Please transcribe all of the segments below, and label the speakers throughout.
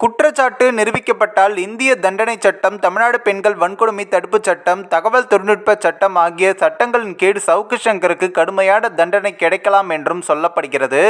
Speaker 1: குட்டி குற்றச்சாட்டு நிரூபிக்கப்பட்டால் இந்திய தண்டனை சட்டம் தமிழ்நாடு பெண்கள் வன்கொடுமை தடுப்புச் சட்டம் தகவல் தொழில்நுட்ப சட்டம் ஆகிய சட்டங்களின் கீழ் சவுக்கு சங்கருக்கு கடுமையான தண்டனை கிடைக்கலாம் என்றும் சொல்லப்படுகிறது.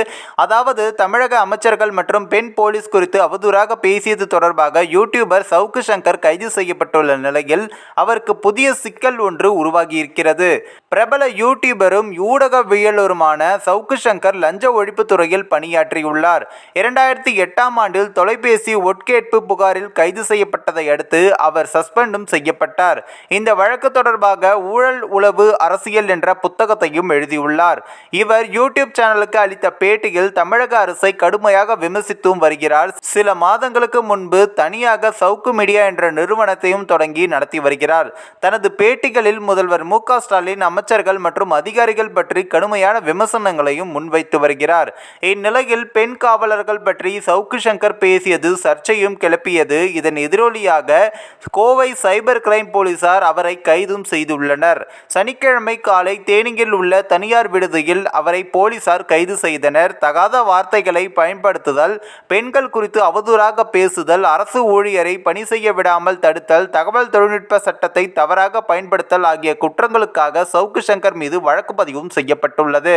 Speaker 1: அதாவது தமிழக அமைச்சர்கள் மற்றும் பெண் போலீஸ் குறித்து அவதூறாக பேசியது தொடர்பாக யூடியூபர் சவுக்கு சங்கர் கைது செய்யப்பட்டுள்ள நிலையில் அவருக்கு புதிய சிக்கல் ஒன்று உருவாகியிருக்கிறது. பிரபல யூடியூபரும் ஊடகவியலருமான சவுக்கு சங்கர் லஞ்ச ஒழிப்புத்துறையில் பணியாற்றியுள்ளார். இரண்டாயிரத்தி எட்டாம் ஆண்டில் தொலைபேசி கேட்பு புகாரில் கைது செய்யப்பட்டதை அடுத்து அவர் சஸ்பெண்டும் செய்யப்பட்டார். இந்த வழக்கு தொடர்பாக ஊழல் உளவு அரசியல் என்ற புத்தகத்தையும் எழுதியுள்ளார். இவர் யூடியூப் சேனலுக்கு அளித்த பேட்டியில் தமிழக அரசை கடுமையாக விமர்சித்தும் வருகிறார். சில மாதங்களுக்கு முன்பு தனியாக சவுக்கு மீடியா என்ற நிறுவனத்தையும் தொடங்கி நடத்தி வருகிறார். தனது பேட்டிகளில் முதல்வர் மு க ஸ்டாலின் அமைச்சர்கள் மற்றும் அதிகாரிகள் பற்றி கடுமையான விமர்சனங்களையும் முன்வைத்து வருகிறார். இந்நிலையில் பெண் காவலர்கள் பற்றி சவுக்கு சங்கர் பேசியது சர்ச்சை சர்ச்சையும் கிளப்பியது. இதன் எதிரொலியாக கோவை சைபர் கிரைம் போலீசார் அவரை கைதும் செய்துள்ளனர். சனிக்கிழமை காலை தேனியில் உள்ள தனியார் விடுதியில் அவரை போலீசார் கைது செய்தனர். தகாத வார்த்தைகளை பயன்படுத்துதல் பெண்கள் குறித்து அவதூறாக பேசுதல் அரசு ஊழியரை பணி செய்ய விடாமல் தடுத்தல் தகவல் தொழில்நுட்ப சட்டத்தை தவறாக பயன்படுத்தல் ஆகிய குற்றங்களுக்காக சவுக்கு சங்கர் மீது வழக்கு பதிவும் செய்யப்பட்டுள்ளது.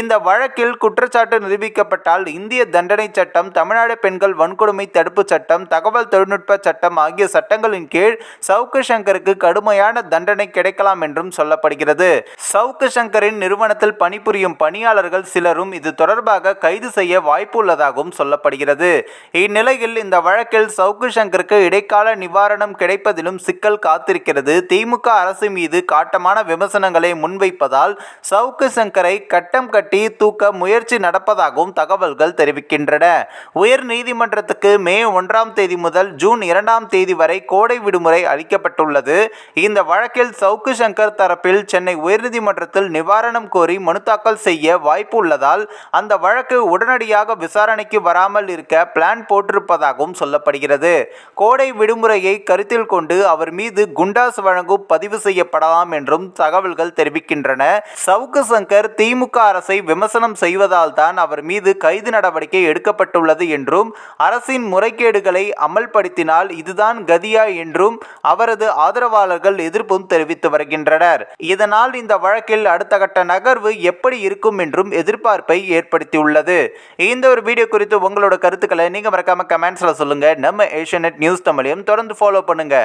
Speaker 1: இந்த வழக்கில் குற்றச்சாட்டு நிரூபிக்கப்பட்டால் இந்திய தண்டனை சட்டம் தமிழ்நாடு பெண்கள் வன்கொடுமை தடுப்பு சட்டம் தகவல் தொழில்நுட்ப சட்டம் ஆகிய சட்டங்களின் கீழ் சவுக்கு சங்கருக்கு கடுமையான தண்டனை கிடைக்கலாம் என்றும் சொல்லப்படுகிறது. சவுக்கு சங்கரின் நிறுவனத்தில் பணிபுரியும் பணியாளர்கள் சிலரும் இது தொடர்பாக கைது செய்ய வாய்ப்பு உள்ளதாகவும் சொல்லப்படுகிறது. இந்நிலையில் இந்த வழக்கில் சவுக்கு சங்கருக்கு இடைக்கால நிவாரணம் கிடைப்பதிலும் சிக்கல் காத்திருக்கிறது. திமுக அரசு மீது காட்டமான விமர்சனங்களை முன்வைப்பதால் சவுக்கு சங்கரை கட்டம் கட்டி தூக்க முயற்சி நடப்பதாகவும் தகவல்கள் தெரிவிக்கின்றன. உயர் நீதிமன்றத்துக்கு மே ஒன்றாம் தேதி முதல் ஜூன் இரண்டாம் தேதி வரை கோடை விடுமுறை அளிக்கப்பட்டுள்ளது. இந்த வழக்கில் சவுக்கு சங்கர் தரப்பில் சென்னை உயர்நீதிமன்றத்தில் நிவாரணம் கோரி மனு தாக்கல் செய்ய வாய்ப்பு உள்ளதால் அந்த வழக்கு உடனடியாக விசாரணைக்கு வராமல் இருக்க பிளான் போட்டிருப்பதாகவும் சொல்லப்படுகிறது. கோடை விடுமுறையை கருத்தில் கொண்டு அவர் மீது குண்டாஸ் வழங்கும் பதிவு செய்யப்படலாம் என்றும் தகவல்கள் தெரிவிக்கின்றன. சவுக்கு சங்கர் திமுக அரசை விமர்சனம் செய்வதால் தான் அவர் மீது கைது நடவடிக்கை எடுக்கப்பட்டுள்ளது என்றும் அரசின் முறைகேடுகளை அமல்படுத்தினால் இதுதான் கதியா என்றும் அவரது ஆதரவாளர்கள் எதிர்ப்பும் தெரிவித்து வருகின்றனர். இதனால் இந்த வழக்கில் அடுத்த கட்ட நகர்வு எப்படி இருக்கும் என்றும் எதிர்பார்ப்பை ஏற்படுத்தியுள்ளது. இந்த ஒரு வீடியோ குறித்து உங்களோட கருத்துக்களை நீங்க மறக்காம கமெண்ட்ஸ்ல சொல்லுங்க. நம்ம ஏஷியநெட் நியூஸ் தமிழையும் தொடர்ந்து ஃபாலோ பண்ணுங்க.